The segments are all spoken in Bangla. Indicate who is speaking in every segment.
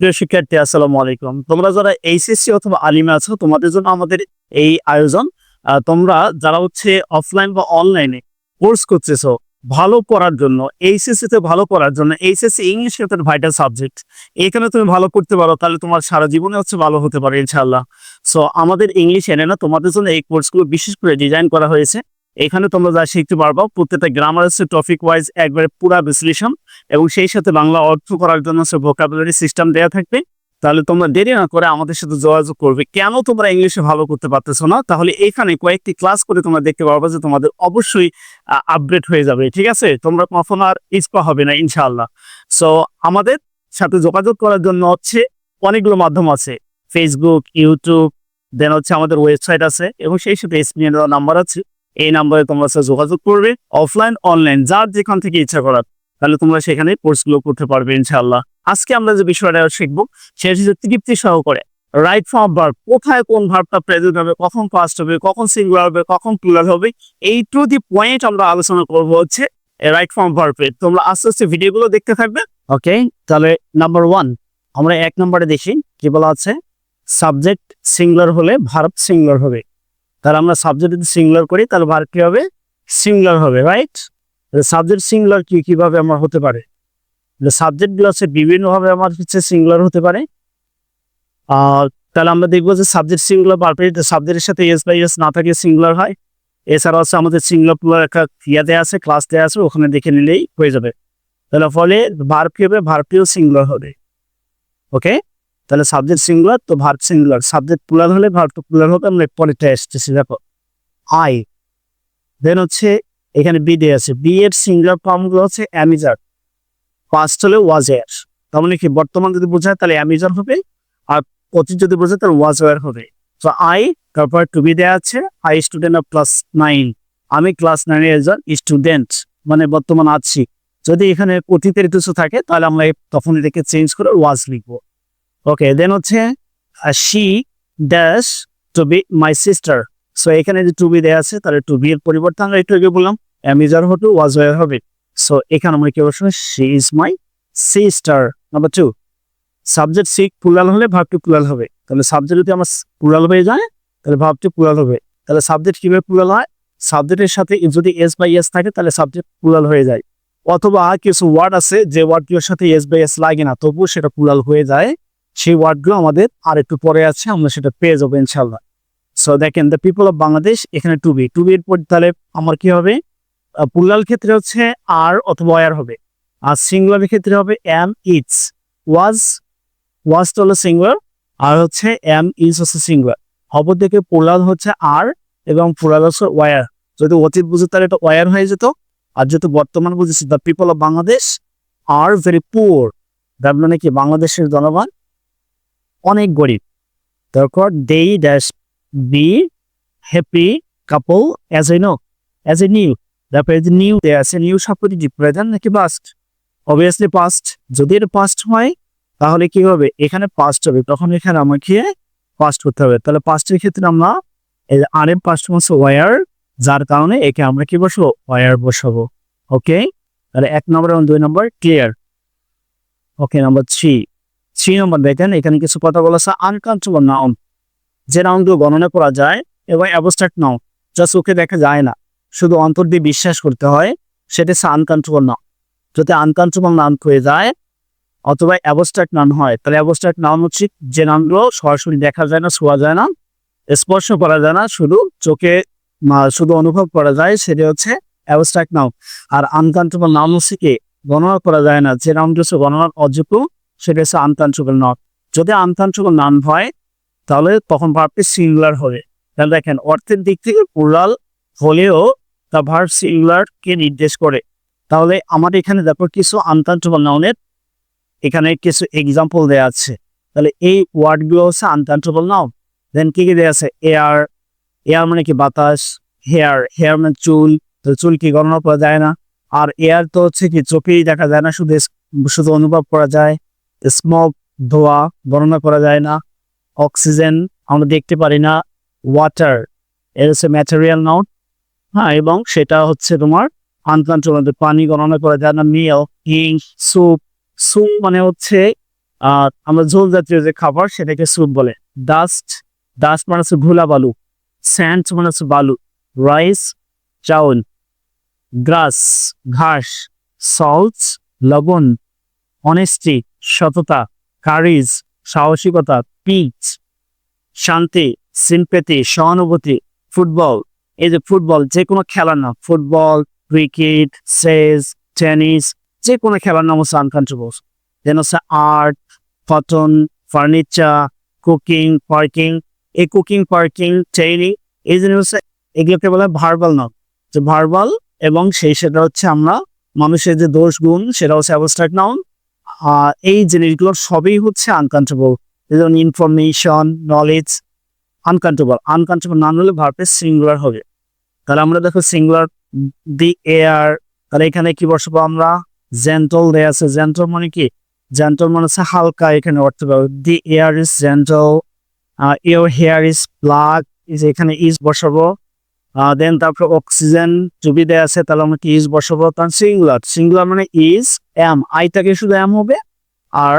Speaker 1: প্রিয় শিক্ষার্থী, আসসালামু আলাইকুম। তোমরা যারা এইচএসসি অথবা আলিমে আছো, তোমাদের জন্য আমাদের এই আয়োজন। তোমরা যারা হচ্ছে অফলাইন বা অনলাইনে কোর্স ভালো জন্য এইচএসসি তে ভালো জন্য, এইচএসসি ইংলিশ একটা ভাইটাল সাবজেক্ট এখানে তুমি ভালো করতে পারো, তাহলে তোমার সারা জীবনে হচ্ছে ভালো হতে পারে ইনশাল্লাহ সো আমাদের ইংলিশ এনে না তোমাদের জন্য এই কোর্সগুলো বিশেষ করে ডিজাইন করা হয়েছে। এখানে তোমরা যা শিখতে পারবা, প্রত্যেকটা গ্রামার হচ্ছে টপিক ওয়াইজ একবারে পুরা বিশ্লেষণ। এবং সেই সাথে বাংলা অর্থ করার জন্য সে ভোকাবুলারি সিস্টেম দেওয়া থাকবে। তাহলে তোমরা দেরি না করে আমাদের সাথে যোগাযোগ করবে। কেন তোমরা ইংলিশে ভালো করতে পারতেছো না? তাহলে এখানে কয়েকটি ক্লাস করে তোমরা দেখতে পারবে যে তোমাদের অবশ্যই আপডেট হয়ে যাবে, ঠিক আছে? তোমরা কখনো আর ইস্পা হবে না, ইনশাআল্লাহ। সো আমাদের সাথে যোগাযোগ করার জন্য হচ্ছে অনেকগুলো মাধ্যম আছে। ফেসবুক ইউটিউব দেন হচ্ছে আমাদের ওয়েবসাইট আছে এবং সেই সাথে দেওয়া নাম্বার আছে। এই নাম্বারে তোমরা সাথে যোগাযোগ করবে অফলাইন অনলাইন যার যেখান থেকে ইচ্ছা করার। তাহলে তোমরা সেখানে কোর্সগুলো করতে পারবে ইনশাআল্লাহ। আজকে আমরা যে বিষয়টা শিখব, সেটা হচ্ছে তৃপ্তি সহকারে রাইট ফর্ম ভার্ব কোথায় কোন ভার্বটা প্রেজেন্ট হবে, কখন ফার্স্ট হবে, কখন সিঙ্গুলার হবে, কখন প্লুরাল হবে, এই টু দি পয়েন্ট আমরা আলোচনা করব হচ্ছে রাইট ফর্ম ভার্বে তোমরা আস্তে আস্তে ভিডিওগুলো দেখতে থাকবে। ওকে তাহলে নাম্বার ওয়ান আমরা এক নম্বরে দেখি, কি বলা আছে? সাবজেক্ট সিঙ্গুলার হলে ভার্ব সিঙ্গুলার হবে। তাহলে আমরা সাবজেক্ট যদি সিঙ্গুলার করি, তাহলে ভার্ব কি হবে? সিঙ্গুলার হবে রাইট সাবজেক্ট সিঙ্গুলার কি, কীভাবে আমার হতে পারে? সাবজেক্টগুলো আছে বিভিন্নভাবে আমার হচ্ছে সিঙ্গুলার হতে পারে। আর তাহলে আমরা দেখব যে সাবজেক্ট সিঙ্গুলার পারফেক্ট সাবজেক্টের সাথে এস বাই এস না থাকে সিঙ্গুলার হয় এছাড়া হচ্ছে আমাদের সিঙ্গুলার প্লুরাল একটা ইয়া আছে ক্লাস দেওয়া আছে, ওখানে দেখে নিলেই হয়ে যাবে। তাহলে ফলে ভার্ব কি হবে? ভার্বটিও সিঙ্গুলার হবে। ওকে তাহলে সাবজেক্ট সিঙ্গুলার তো ভার্ব সিঙ্গুলার সাবজেক্ট প্লুরাল হলে ভার্ব তো প্লুরাল হবে, আমরা পরেরটা এসতেছি দেখো। আই দেন হচ্ছে এখানে বি দেওয়া আছে। বি এর সিঙ্গুলার ফর্মগুলো হচ্ছে অ্যামিজার। পাস্ট হলে ওয়াজ তার মানে কি? বর্তমান যদি বোঝায় তাহলে অ্যামিজার হবে আর অতীত যদি বোঝায় তাহলে ওয়াজ ওয়ার হবে। তো আই তারপর টু বি দেওয়া আছে I student of class nine আমি ক্লাস নাইনের একজন স্টুডেন্ট মানে বর্তমান আছি। যদি এখানে অতীতের কিছু থাকে, তাহলে আমরা তখন এটাকে চেঞ্জ করে ওয়াজ লিখব। ওকে দেন হচ্ছে she dash to be my sister so এখানে যে টু বি দেওয়া আছে, তাহলে টু বি এর পরিবর্তে আমরা একটু আগে বললাম অ্যামিজার হতো ওয়াজ ওয়ার হবে। সো এখানে আমরা কি অবশ্যই she is my sister number two subject sick plural হলে ভাবটি প্লুরাল হবে। তাহলে সাবজেক্ট যদি আমার প্লুরাল হয়ে যায়, তাহলে ভাবটি প্লুরাল হবে। তাহলে সাবজেক্ট কীভাবে প্লুরাল হয়? সাবজেক্টের সাথে যদি এস বাই এস থাকে, তাহলে সাবজেক্ট প্লুরাল হয়ে যায়। অথবা কিছু ওয়ার্ড আছে, যে ওয়ার্ডগুলোর সাথে এস বাই এস লাগে না, তবুও সেটা প্লুরাল হয়ে যায়। সেই ওয়ার্ডগুলো আমাদের আর একটু পরে আছে, আমরা সেটা পেয়ে যাব ইনশাল্লাহ সো দেখেন দ্য পিপল অফ বাংলাদেশ এখানে টু বি টু বি এর পর তাহলে আমার কি হবে? প্লুরাল ক্ষেত্রে হচ্ছে আর অথবা ওয়ার হবে। আর সিঙ্গুলার ক্ষেত্রে হবে এম ইটস ওয়াজ ওয়াজ হলো সিঙ্গুলার আর হচ্ছে এম ইজ হচ্ছে সিঙ্গুলার অপর দিকে প্লুরাল হচ্ছে আর এবং প্লুরাল হচ্ছে ওয়ার যদি অতীত বুঝে তাহলে এটা ওয়ার হয়ে যেত। আর যেহেতু বর্তমান বুঝেছি the people of Bangladesh are very poor তার মানে কি? বাংলাদেশের জনগণ অনেক গরিব। তারপর they dash be happy couple as a no as a new তারপরে যে নিউ দেয়া আছে নিউ শব্দটি প্রেজেন্ট নাকি পাস্ট অবভিয়াসলি পাস্ট যদি এটা পাস্ট হয়, তাহলে কি হবে? এখানে পাস্ট হবে, তখন এখানে আমাকে পাস্ট করতে হবে। তাহলে পাস্টের ক্ষেত্রে আমরা আর এম পাস্ট হচ্ছে ওয়ার যার কারণে একে আমরা কি বসবো? ওয়ার বসাবো। ওকে তাহলে এক নম্বর এবং দুই নম্বর clear okay number three three নম্বর দেখেন, এখানে কিছু কথা বলা আছে আনকাউন্টেবল নাউন যে নাউনগুলো গণনা করা যায় এবং অ্যাবস্ট্রাক্ট নাউন, যা চোখে দেখা যায় না, শুধু অন্তর দিয়ে বিশ্বাস করতে হয়, সেটা হচ্ছে আনকাউন্টেবল নাউন। যদি আনকাউন্টেবল নাউন হয়ে যায়, অথবা অ্যাবস্ট্রাক্ট নাউন হয়, তাহলে অ্যাবস্ট্রাক্ট নাউন হচ্ছে যে নাউনগুলো সরাসরি দেখা যায় না, শোয়া যায় না, স্পর্শ করা যায় না, শুধু চোখে শুধু অনুভব করা যায়, সেটা হচ্ছে অ্যাবস্ট্রাক্ট নাউন। আর আনকাউন্টেবল নাউন হচ্ছে কি, গণনা করা যায় না, যে নাউনটি হচ্ছে গণনার অযোগ্য, সেটা হচ্ছে আনকাউন্টেবল নাউন। যদি আনকাউন্টেবল নাউন হয় তাহলে তখন ভার্বটি সিঙ্গুলার হবে। তাহলে দেখেন, অর্থের দিক থেকে প্লুরাল হলেও তা ভার্ব সিঙ্গুলার কে নির্দেশ করে। তাহলে আমার এখানে দেখো কিছু আনকাউন্টেবল নাউনের এখানে কিছু এক্সাম্পল দেওয়া আছে। তাহলে এই ওয়ার্ডগুলো হচ্ছে আনকাউন্টেবল নাউন দেন কি কি দেওয়া আছে? এয়ার এয়ার মানে কি? বাতাস হেয়ার হেয়ার মানে চুল। তো চুল কি গণনা করা যায় না। আর এয়ার তো হচ্ছে কি? চোখেই দেখা যায় না, শুধু শুধু অনুভব করা যায়। স্মোক ধোয়া গণনা করা যায় না। অক্সিজেন আমরা দেখতে পারি না ওয়াটার এর হচ্ছে ম্যাটেরিয়াল নাউন হ্যাঁ এবং সেটা হচ্ছে তোমার আনকান্ট্রোল পানি গণনা করা যায় না মিল ইং স্যুপ স্যুপ মানে হচ্ছে আমরা ঝোল জাতীয় যে খাবার সেটাকে স্যুপ বলে। ডাস্ট ডাস্ট মানে হচ্ছে ঘোলা বালু স্যান্ড মানে হচ্ছে বালু রাইস চাউল গ্রাস ঘাস সল্ট লবণ অনেস্টি সততা কারিজ সাহসিকতা পিচ, শান্তি সিম্পেতি সহানুভূতি, ফুটবল। এই যে ফুটবল, যে কোনো খেলার নাম, ফুটবল, ক্রিকেট, চেস, টেনিস, যে কোনো খেলার নাম হচ্ছে আনকন্ট্রোবল দেন হচ্ছে art cotton furniture cooking parking এই কুকিং পার্কিং ট্রেনিং এই জিনিস হচ্ছে এগুলোকে বলে ভার্বাল নাম যে ভার্বাল এবং সেই সেটা হচ্ছে আমরা মানুষের যে দোষ, গুণ, সেটা হচ্ছে অ্যাবস্ট্রাক্ট নাউন এই জিনিসগুলো সবই হচ্ছে আনকন্ট্রোবল যেমন ইনফরমেশন নলেজ আনকন্ট্রোবল আনকন্ট্রোবল না হলে ভার্বের সিঙ্গুলার হবে। তাহলে আমরা দেখো সিঙ্গুলার দি এয়ার তাহলে এখানে কি বসাবো আমরা? জেন্টল দেয়া আছে। জেন্টল মানে কি? জেন্টল মানে হচ্ছে হালকা এখানে অর্থ পাবো। The air is gentle your hair is black is এখানে ইজ বসাবো। দেন তারপরে অক্সিজেন যদি দেয়া আছে, তাহলে আমরা কি ইজ বসাবো? তার সিঙ্গুলার সিঙ্গুলার মানে ইজ এম আইটাকে শুধু এম হবে, আর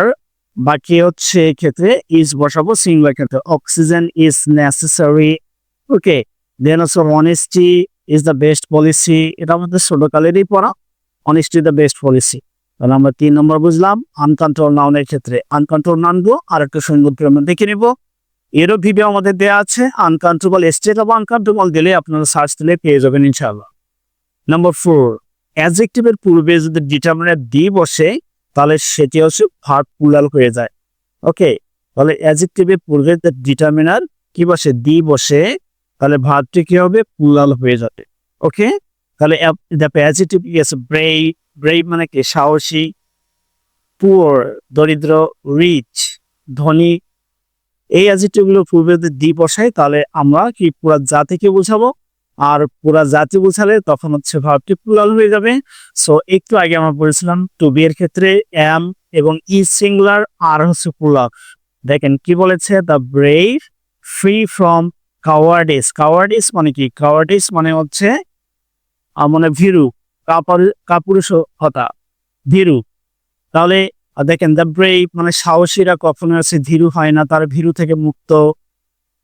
Speaker 1: বাকি হচ্ছে ক্ষেত্রে ইজ বসাবো সিঙ্গুলার ক্ষেত্রে oxygen is necessary okay then হচ্ছে honesty is the best policy এটা আমাদের ছোটকালেরই পড়া অনেস্টি দ্য বেস্ট পলিসি তাহলে আমরা তিন নম্বর বুঝলাম আনকন্ট্রোল নাউনের ক্ষেত্রে আনকন্ট্রোল নাউনগুলো আর একটা করে আমরা দেখে নিব। এরও ভিডিও আমাদের দেওয়া আছে আনকন্ট্রোবল স্টেট অফ আনকন্ট্রোবল দিলে আপনারা সার্চ দিলে পেয়ে যাবেন ইনশাআল্লাহ। নাম্বার ফোর অ্যাডজেক্টিভের পূর্বে যদি ডিটারমিনার দি বসে তাহলে সেটি হচ্ছে ভার্ব প্লুরাল হয়ে যায়। ওকে তাহলে অ্যাডজেক্টিভের পূর্বে ডিটারমিনার কি বসে? দি বসে। তাহলে ভার্বটি কি হবে? প্লুরাল হয়ে যাবে। ওকে তাহলে দেখো অ্যাডজেক্টিভ ইয়েস ব্রেভ ব্রেভ মানে কি? সাহসী পুয়ার দরিদ্র রিচ ধনী। এই অ্যাডজেক্টিভগুলো পূর্বে দি বসাই, তাহলে আমরা কি পুরা জাতিকে বোঝাবো? আর পুরা জাতি বোঝালে তখন হচ্ছে ভাবটি প্লুরাল হয়ে যাবে। সো একটু আগে আমরা বলেছিলাম টু বি এর ক্ষেত্রে এম এবং ই সিঙ্গুলার আর হচ্ছে প্লুরাল দেখেন কি বলেছে? The brave free from cowardice cowardice মানে কি? কাওয়ার্ডিস মানে হচ্ছে মানে ভীরু কাপুর কাপুরুষতা ভীরু। তাহলে দেখেন দ্য ব্রেভ মানে সাহসীরা কখনো আছে ধীরু হয় না, তার ভীরু থেকে মুক্ত।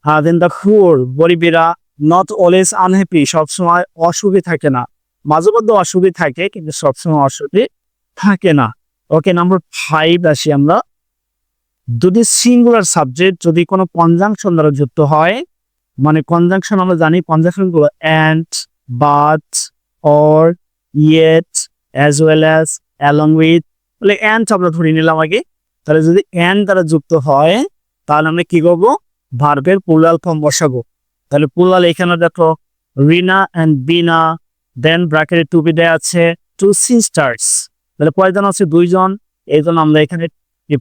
Speaker 1: হ্যাঁ দেন দ্য ফুর গরিবেরা নট অলওয়েজ আনহ্যাপি সবসময় অসুখী থাকে না। মাঝে মধ্যে অসুখী থাকে, কিন্তু সবসময় অসুখী থাকে না। ওকে নাম্বার ফাইভ আসি আমরা। যদি সিঙ্গুলার সাবজেক্ট যদি কোনো কনজাংশন দ্বারা যুক্ত হয় মানে কনজাংশন আমরা জানি কনজাংশনগুলো and but or yet as well as along with বলে অ্যান্ড আমরা ধরে নিলাম আগে। তাহলে যদি অ্যান্ড দ্বারা যুক্ত হয়, তাহলে আমরা কি করব? ভার্বের পুলাল ফর্ম বসাবো। তাহলে পুলাল এখানে দেখো রিনা অ্যান্ড বিনা দেন ব্র্যাকেটে টু বি দেয়া আছে টু সিস্টার্স তাহলে কয়জন আছে? দুইজন। এই জন্য আমরা এখানে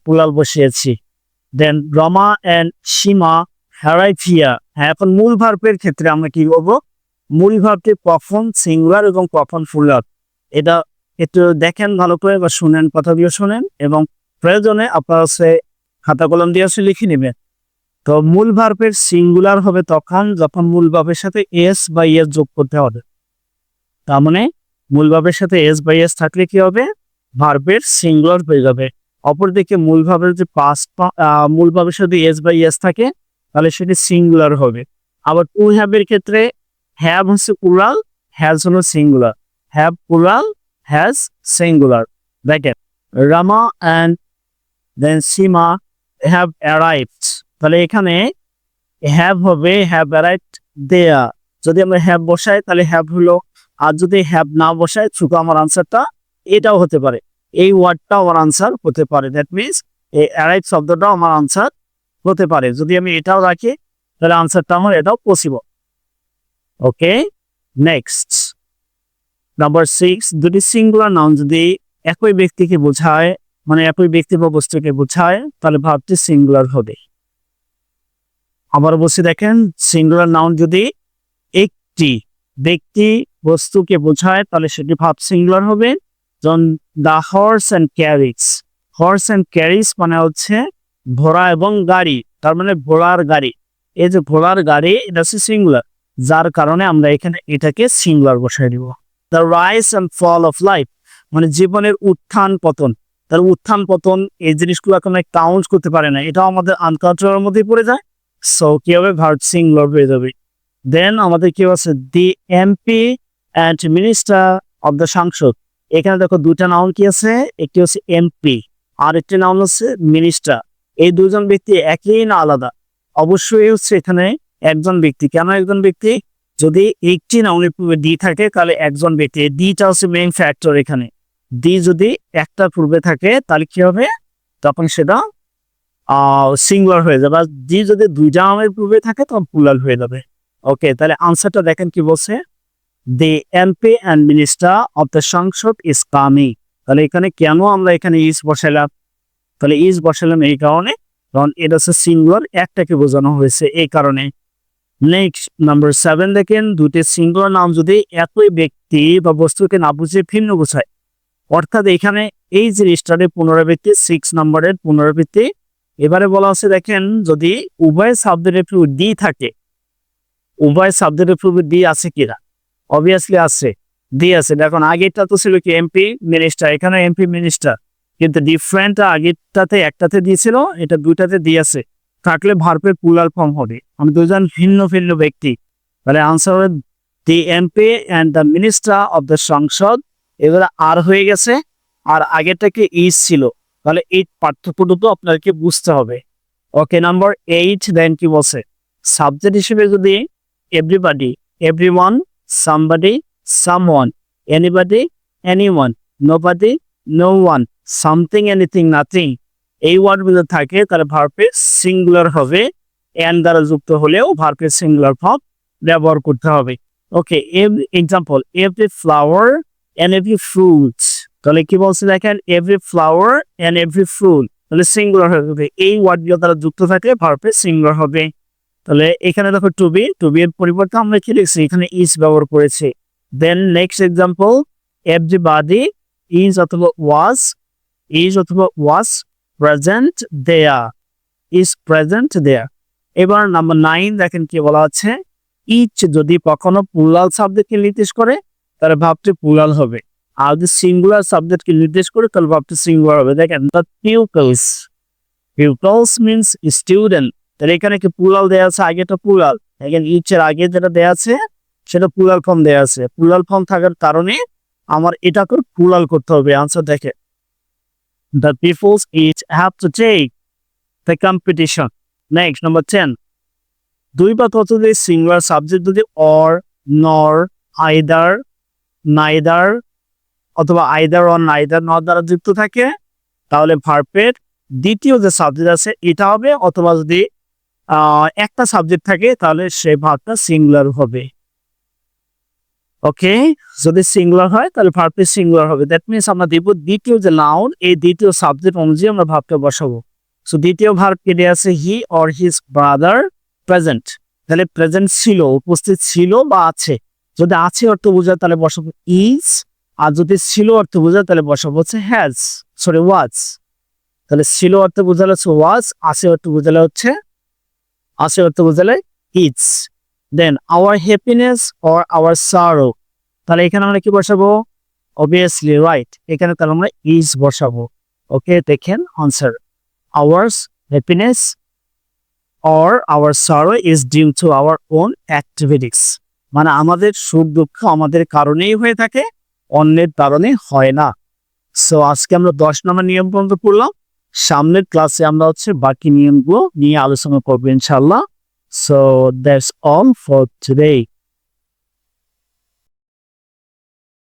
Speaker 1: পুলাল বসিয়েছি। দেন রমা অ্যান্ড সীমা হ্যারাইফিয়া হ্যাঁ এখন মূল ভার্বের ক্ষেত্রে আমরা কি করব? মূল ভার্বটি কখন সিঙ্গুলার এবং কখন ফুলার? এটা একটু দেখেন ভালো করে বা শুনেন কথাগুলো শুনেন এবং প্রয়োজনে আপনারা হচ্ছে খাতা কলম দিয়ে লিখে নেবেন। তো মূল ভার্বের সিঙ্গুলার হবে তখন যখন মূল ভাবের সাথে এস বা ইএস যোগ করতে হবে। তার মানে মূল ভাবের সাথে এস বা ইএস থাকলে কি হবে? ভার্বের সিঙ্গুলার হয়ে যাবে। অপরদিকে মূল ভাবের যে পাস মূল ভাবের সাথে এস বা ইএস থাকে, তাহলে সেটি সিঙ্গুলার হবে। আবার টু হ্যাভের ক্ষেত্রে হ্যাভ হচ্ছে প্লুরাল হ্যাজ হলো singular have plural has singular দেখেন Rama and then Sima have arrived তাহলে এখানে হ্যাভ হবে হ্যাভ অ্যারাইভড দেয়া যদি আমরা হ্যাভ বসাই, তাহলে হ্যাভ হলো, আর যদি হ্যাভ না বসাই শুধু আমার আনসারটা এটাও হতে পারে। এই ওয়ার্ডটাও আমার আনসার হতে পারে। দ্যাট মিনস এই অ্যারাইভ শব্দটাও আমার আনসার হতে পারে। যদি আমি এটাও রাখি, তাহলে আনসারটা আমার এটাও possible okay next number six দুটি সিঙ্গুলার নাউন যদি একই ব্যক্তিকে বোঝায় মানে একই ব্যক্তি বা বস্তুকে বোঝায়, তাহলে ভাবটি সিঙ্গুলার হবে। আবার বসে দেখেন সিঙ্গুলার নাউন যদি একটি ব্যক্তি বস্তুকে বোঝায়, তাহলে সেটি ভাব সিঙ্গুলার হবে। যেমন the horse and carriage horse and carriage মানে হচ্ছে ঘোড়া এবং গাড়ি, তার মানে ঘোড়ার গাড়ি। এই যে ঘোড়ার গাড়ি, এটা হচ্ছে সিঙ্গুলার যার কারণে আমরা এখানে এটাকে সিঙ্গুলার বসাই দিব। The rise and fall of life মানে জীবনের উত্থান পতন। তার উত্থান পতন, এই জিনিসগুলো এখন কাউন্ট করতে পারে না। এটাও আমাদের আনকাউন্টারের মধ্যেই পড়ে যায়। সো কি হবে ভার্ট সিঙ্গুলার হয়ে যাবে দেন আমাদের কি আছে the MP and minister of the সাংসদ। এখানে দেখো দুটা নাউন কি আছে? একটি হচ্ছে এমপি আর একটি নাউন হচ্ছে মিনিস্টার এই দুজন ব্যক্তি একই না আলাদা। অবশ্যই হচ্ছে এখানে একজন ব্যক্তি। কেন একজন ব্যক্তি? যদি একটি নাউনের পূর্বে ডি থাকে, তাহলে একজন ব্যক্তি। ডিটা হচ্ছে মেইন ফ্যাক্টর এখানে। ডি যদি একটা পূর্বে থাকে, তাহলে কি হবে? তখন সেটা সিঙ্গুলার হয়ে যাবে। আর ডি যদি দুইটা নাউনের পূর্বে থাকে, তখন প্লুরাল হয়ে যাবে। ওকে তাহলে আনসারটা দেখেন কি বলছে? The MP and minister of the সংসদ ইজ কামিং তাহলে এখানে কেন আমরা এখানে ইজ বসালাম তাহলে ইজ বসালাম এই কারণে। কারণ এটা হচ্ছে সিঙ্গুলার একটাকে বোঝানো হয়েছে এই কারণে। নেক্সট নাম্বার সেভেন দেখেন দুটি সিঙ্গুলার নাম যদি একই ব্যক্তি বা বস্তুকে না বুঝে ভিন্ন বোঝায়। অর্থাৎ এখানে এই জিনিসটার পুনরাবৃত্তি সিক্স নাম্বারের পুনরাবৃত্তি এবারে বলা আছে দেখেন, যদি উভয় একটু ডি থাকে, উভয় শব্দের উপর ডি আছে কিনা? অবভিয়াসলি আছে ডি আছে। দেখুন, আগেরটা তো ছিল কি এমপি মিনিস্টার এখানে এমপি মিনিস্টার কিন্তু ডিফারেন্ট আগেরটাতে একটাতে দিয়েছিল এটা দুইটাতে দিয়েছে থাকলে ভার্পের পুলার ফর্ম হবে। আমি দুজন ভিন্ন ভিন্ন ব্যক্তি। তাহলে আনসার হবে the MP and the minister of the সংসদ। এবারে আর হয়ে গেছে, আর আগেরটাকে ইজ ছিল? তাহলে এই পার্থক্যটুকু আপনাকে বুঝতে হবে। ওকে নাম্বার এইট দেন কি বলছে? সাবজেক্ট হিসেবে যদি everybody every one somebody someone anybody anyone nobody no one something anything nothing এই ওয়ার্ডগুলো থাকে, তাহলে ভার্পে সিঙ্গুলার হবে এন দ্বারা যুক্ত হলেও ভার্পে সিঙ্গুলার ফর্ম ব্যবহার করতে হবে। Okay example every flower and every fruits তাহলে কি বলছে দেখেন every flower and every fruit তাহলে সিঙ্গুলার হবে এই ওয়ার্ডগুলো দ্বারা যুক্ত থাকলে ভার্পে সিঙ্গুলার হবে। তাহলে এখানে দেখো টু বি টু বি এর পরিবর্তে আমরা কি লিখছি? এখানে ইজ ব্যবহার করেছি। Then next example everybody is অথবা ওয়াজ ইজ অথবা ওয়াজ প্রেজেন্ট দেয়া ইজ প্রেজেন্ট দেয়া এবার নাম্বার নাইন দেখেন কি বলা আছে ইচ যদি কখনো প্লুরাল সাবজেক্টকে নির্দেশ করে তাহলে ভাবটি পুলাল হবে। যদি সিঙ্গুলার সাবজেক্টকে নির্দেশ করে, তাহলে ভাবটি সিঙ্গুলার হবে। দেখেন the pupils pupils means student তাহলে এখানে কি প্লুরাল দেয়া আছে? আগে আগেটা প্লুরাল এখানে ইচের আগে যেটা দেয়া আছে, সেটা প্লুরাল ফর্ম দেয়া আছে। প্লুরাল ফর্ম থাকার কারণে আমার এটাকে প্লুরাল করতে হবে। আনসার দেখে। The peoples each have to take the competition next number 10. দুই বা ততোধিক সিঙ্গুলার সাবজেক্ট যদি অর নর আইদার নাইদার অথবা আইদার অন আইদার নর দ্বারা যুক্ত থাকে, তাহলে ভার্পের দ্বিতীয় যে সাবজেক্ট আছে, এটা হবে, অথবা যদি একটা সাবজেক্ট থাকে, তাহলে সেই ভাবটা সিঙ্গুলার হবে। ওকে যদি সিঙ্গুলার হয়, তাহলে ভার্বটি সিঙ্গুলার হবে। দ্যাট মিনস আমরা দিব দ্বিতীয় যে নাউন এই দ্বিতীয় সাবজেক্ট অনুযায়ী আমরা ভাবটা বসাবো। সো দ্বিতীয় ভার্ব কেটে আছে he or his brother present তাহলে প্রেজেন্ট ছিল, উপস্থিত ছিল বা আছে। যদি আছে অর্থ বোঝায়, তাহলে বসাবো ইজ আর যদি ছিল অর্থ বোঝায়, তাহলে বসাবো হচ্ছে হ্যাজ সরি ওয়াজ তাহলে ছিল অর্থ বোঝালে হচ্ছে ওয়াজ আছে অর্থ বোঝালে হচ্ছে আসে অর্থ বোঝালে is then our happiness or our sorrow তাহলে এখানে আমরা কি বসাবো? অবভিয়াসলি রাইট এখানে তাহলে আমরা ইজ বসাবো। ওকে দেখেন answer ours happiness or our sorrow is due to our own activities মানে আমাদের সুখ দুঃখ আমাদের কারণেই হয়ে থাকে অন্যের কারণে হয় না। সো আজকে আমরা দশ নম্বর নিয়ম পর্যন্ত করলাম সামনের ক্লাসে আমরা হচ্ছে বাকি নিয়মগুলো নিয়ে আলোচনা করব ইনশাল্লাহ so that's all for today.